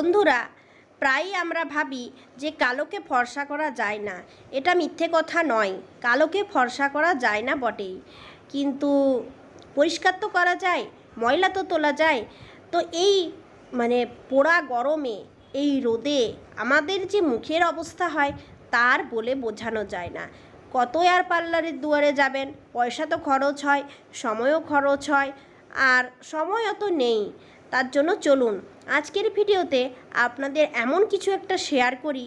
বন্ধুরা, প্রায়ই আমরা ভাবি যে কালোকে ফর্সা করা যায় না। এটা মিথ্যে কথা নয়, কালোকে ফর্সা করা যায় না বটেই। কিন্তু পরিষ্কার তো করা যায়, ময়লা তো তোলা যায়। তো এই মানে পোড়া গরমে, এই রোদে আমাদের যে মুখের অবস্থা হয়, তার বলে বোঝানো যায় না। কত আর পার্লারের দুয়ারে যাবেন? পয়সা তো খরচ হয়, সময়ও খরচ হয়, আর সময়ও তো নেই। তার জন্য চলুন আজকের ভিডিওতে আপনাদের এমন কিছু একটা শেয়ার করি,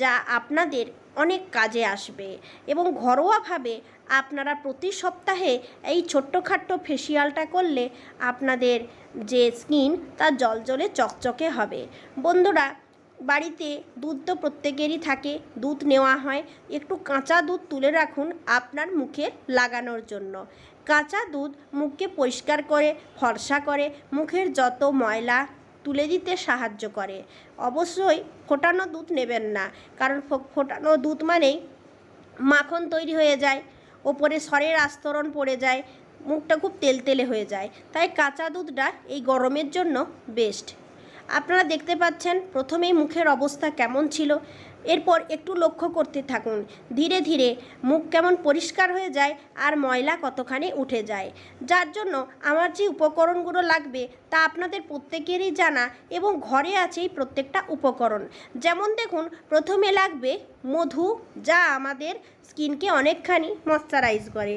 যা আপনাদের অনেক কাজে আসবে এবং ঘরোয়াভাবে আপনারা প্রতি সপ্তাহে এই ছোট্টখাট্ট ফেসিয়ালটা করলে আপনাদের যে স্কিন তা জলজলে চকচকে হবে। বন্ধুরা, বাড়িতে দুধ তো প্রত্যেকেরই থাকে, দুধ নেওয়া হয়। একটু কাঁচা দুধ তুলে রাখুন আপনার মুখে লাগানোর জন্য। কাঁচা দুধ মুখকে পরিষ্কার করে, ফর্সা করে, মুখের যত ময়লা তুলে দিতে সাহায্য করে। অবশ্যই ফোটানো দুধ নেবেন না, কারণ ফোটানো দুধ মানেই মাখন তৈরি হয়ে যায়, ওপরে সরের আস্তরণ পড়ে যায়, মুখটা খুব তেলতেলে হয়ে যায়। তাই কাঁচা দুধটা এই গরমের জন্য বেস্ট আপনারা দেখতে পাচ্ছেন প্রথমেই মুখের অবস্থা কেমন ছিল এরপর একটু লক্ষ্য করতে থাকুন। ধীরে ধীরে মুখ কেমন পরিষ্কার হয়ে যায় আর ময়লা কতখানি উঠে যায়। যার জন্য আমার যে উপকরণগুলো লাগবে তা আপনাদের প্রত্যেকেরই জানা এবং ঘরে আছে এই প্রত্যেকটা উপকরণ। যেমন দেখুন প্রথমে লাগবে মধু যা আমাদের স্কিনকে অনেকখানি ময়শ্চারাইজ করে।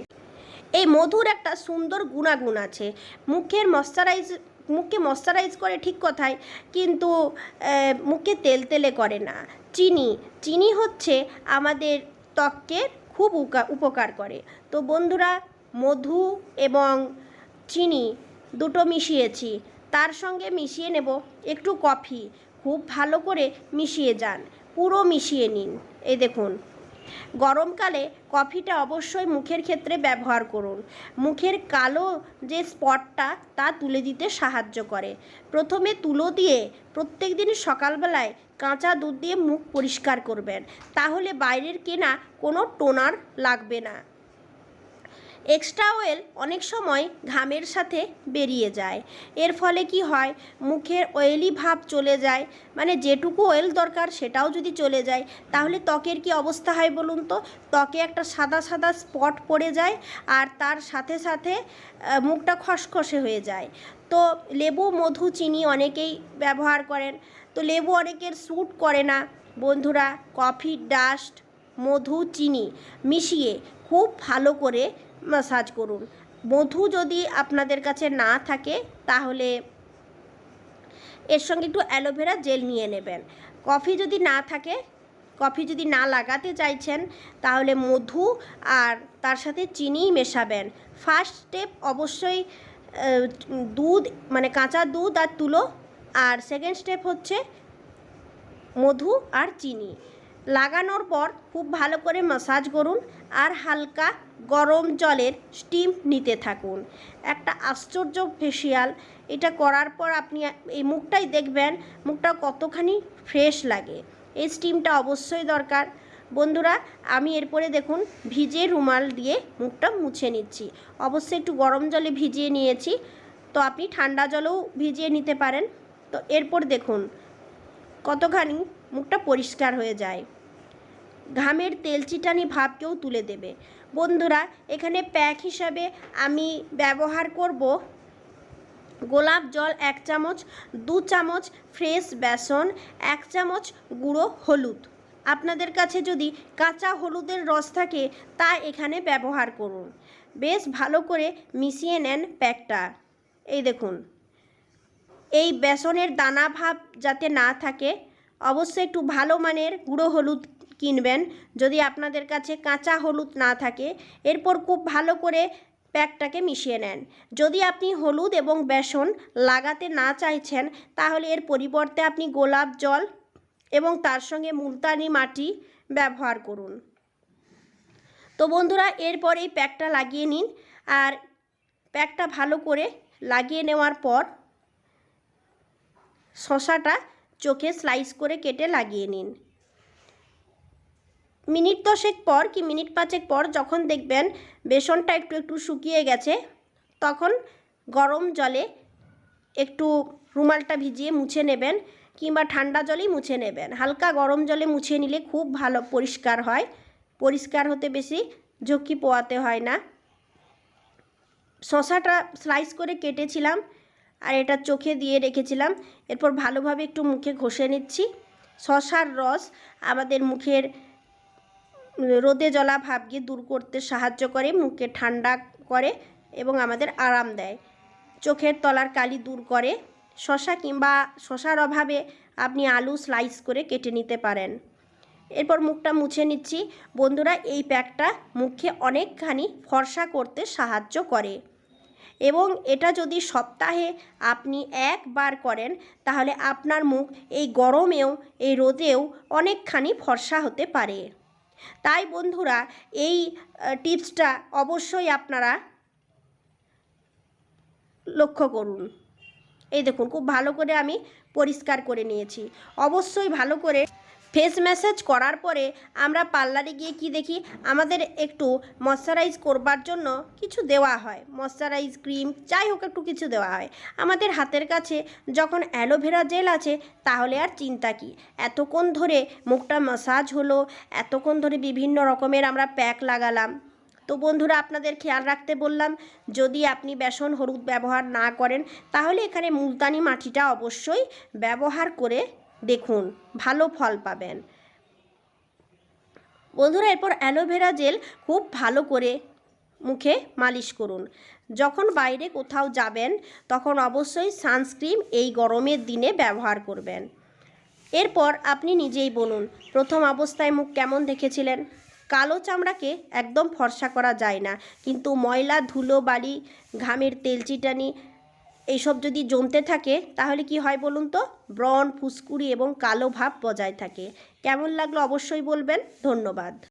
এই মধুর একটা সুন্দর গুণাগুণ আছে। মুখের ময়শ্চারাইজ মুখকে ময়শ্চারাইজ করে ঠিক কথাই কিন্তু আহ, তেল তেলে করে না। চিনি। চিনি হচ্ছে আমাদের ত্বককে খুব উপকার করে। তো বন্ধুরা, মধু এবং চিনি দুটো মিশিয়েছি। তার সঙ্গে মিশিয়ে নেব একটু কফি। খুব ভালো করে মিশিয়ে যান। পুরো মিশিয়ে নিন। এই দেখুন। গরমকালে কফিটা অবশ্যই মুখের ক্ষেত্রে ব্যবহার করুন। মুখের কালো যে স্পটটা, তা তুলে দিতে সাহায্য করে। প্রথমে তুলো দিয়ে প্রত্যেক দিন সকালবেলায় কাঁচা দুধ দিয়ে মুখ পরিষ্কার করবেন। তাহলে বাইরের কেনা কোনো টোনার লাগবে না। এক্সট্রা অয়েল অনেক সময় ঘামের সাথে বেরিয়ে যায়। এর ফলে কি হয়? মুখের অয়েলি ভাব চলে যায়। মানে যেটুকু অয়েল দরকার সেটাও যদি চলে যায়, তাহলে ত্বকের কি অবস্থা হয় বলুন তো? ত্বকে একটা সাদা সাদা স্পট পড়ে যায় আর তার সাথে সাথে মুখটা খসখসে হয়ে যায়। তো লেবু, মধু, চিনি অনেকেই ব্যবহার করেন। তো লেবু অনেকের স্যুট করে না। বন্ধুরা, কফি ডাস্ট মধু, চিনি মিশিয়ে খুব ভালো করে মাসাজ করুন। মধু যদি আপনাদের কাছে না থাকে, তাহলে এর সঙ্গে একটু অ্যালোভেরা জেল নিয়ে নেবেন। কফি যদি না থাকে কফি যদি না লাগাতে চাইছেন, তাহলে মধু আর তার সাথে চিনি মেশাবেন। ফার্স্ট স্টেপ অবশ্যই দুধ মানে কাঁচা দুধ আর তুলো। আর সেকেন্ড স্টেপ হচ্ছে মধু আর চিনি। লাগানোর পর খুব ভালো করে মাসাজ করুন। আর হালকা গরম জলের স্টিম নিতে থাকুন। একটা আশ্চর্য ফেসিয়াল এটা করার পর আপনি এই মুখটাই দেখবেন, মুখটা কতখানি ফ্রেশ লাগে। এই স্টিমটা অবশ্যই দরকার। বন্ধুরা, আমি এরপরে দেখুন ভিজে রুমাল দিয়ে মুখটা মুছে নিচ্ছি। অবশ্যই একটু গরম জলে ভিজিয়ে নিয়েছি। তো আপনি ঠান্ডা জলেও ভিজিয়ে নিতে পারেন। তো এরপর দেখুন, কতখানি মুখটা পরিষ্কার হয়ে যায়। ঘামের তেলচিটানি ভাবকেও তুলে দেবে। বন্ধুরা, এখানে প্যাক হিসাবে আমি ব্যবহার করব গোলাপ জল এক চামচ, দু চামচ ফ্রেশ বেসন, এক চামচ গুঁড়ো হলুদ। আপনাদের কাছে যদি কাঁচা হলুদের রস থাকে, তা এখানে ব্যবহার করুন। বেশ ভালো করে মিশিয়ে নেন প্যাকটা। এই দেখুন, এই বেসনের দানা ভাব যাতে না থাকে, অবশ্যই একটু ভালো মানের গুঁড়ো হলুদ কিনবেন। যদি আপনাদের কাছে কাঁচা হলুদ না থাকে, এরপর খুব ভালো করে প্যাকটাকে মিশিয়ে নেন। যদি আপনি হলুদ এবং বেসন লাগাতে না চাইছেন, তাহলে এর পরিবর্তে আপনি গোলাপ জল এবং তার সঙ্গে মুলতানি মাটি ব্যবহার করুন। তো বন্ধুরা, এরপর এই প্যাকটা লাগিয়ে নিন। আর প্যাকটা ভালো করে লাগিয়ে নেওয়ার পর শশাটা চোখে স্লাইস করে কেটে লাগিয়ে নিন। মিনিট দশেক পর কি মিনিট পাঁচেক পর যখন দেখবেন বেসনটা একটু একটু শুকিয়ে গেছে, তখন গরম জলে একটু রুমালটা ভিজিয়ে মুছে নেবেন কিংবা ঠান্ডা জলেই মুছে নেবেন। হালকা গরম জলে মুছে নিলে খুব ভালো পরিষ্কার হয়। পরিষ্কার হতে বেশি ঝক্কি পোয়াতে হয় না। শশাটা স্লাইস করে কেটেছিলাম আর এটা চোখে দিয়ে রেখেছিলাম। এরপর ভালোভাবে একটু মুখে ঘষে নিচ্ছি। শশার রস আমাদের মুখের রোদে জ্বলা ভাবকে দূর করতে সাহায্য করে, মুখকে ঠান্ডা করে এবং আমাদের আরাম দেয়। চোখের তলার কালি দূর করে। শশা কিংবা শশার অভাবে আপনি আলু স্লাইস করে কেটে নিতে পারেন। এরপর মুখটা মুছে নিচ্ছি। বন্ধুরা, এই প্যাকটা মুখে অনেকখানি ফর্সা করতে সাহায্য করে। এবং এটা যদি সপ্তাহে আপনি একবার করেন, তাহলে আপনার মুখ এই গরমেও, এই রোদেও অনেকখানি ফর্সা হতে পারে। তাই বন্ধুরা, এই টিপসটা অবশ্যই আপনারা লক্ষ্য করুন। এই দেখুন, খুব ভালো করে আমি পরিষ্কার করে নিয়েছি। অবশ্যই ভালো করে ফেস ম্যাসাজ করার পরে আমরা পার্লারে গিয়ে কি দেখি? আমাদের একটু ময়শ্চারাইজ করবার জন্য কিছু দেওয়া হয়। ময়শ্চারাইজ ক্রিম, যাই হোক একটু কিছু দেওয়া হয়। আমাদের হাতের কাছে যখন অ্যালোভেরা জেল আছে, তাহলে আর চিন্তা কি? এতক্ষণ ধরে মুখটা মাসাজ হলো, এতক্ষণ ধরে বিভিন্ন রকমের আমরা প্যাক লাগালাম। তো বন্ধুরা, আপনাদের খেয়াল রাখতে বললাম, যদি আপনি বেসন হলুদ ব্যবহার না করেন, তাহলে এখানে মুলতানি মাটিটা অবশ্যই ব্যবহার করে দেখুন, ভালো ফল পাবেন। বন্ধুরা, এরপর অ্যালোভেরা জেল খুব ভালো করে মুখে মালিশ করুন। যখন বাইরে কোথাও যাবেন, তখন অবশ্যই সানস্ক্রিন এই গরমের দিনে ব্যবহার করবেন। এরপর আপনি নিজেই বলুন, প্রথম অবস্থায় মুখ কেমন দেখেছিলেন? কালো চামড়াকে একদম ফর্সা করা যায় না, কিন্তু ময়লা, ধুলো, বালি, ঘামের তেলচিটানি এইসব যদি জমতে থাকে, তাহলে কি হয় বলুন তো? ব্রণ, ফুসকুড়ি এবং কালো ভাব বজায় থাকে। কেমন লাগল অবশ্যই বলবেন। ধন্যবাদ।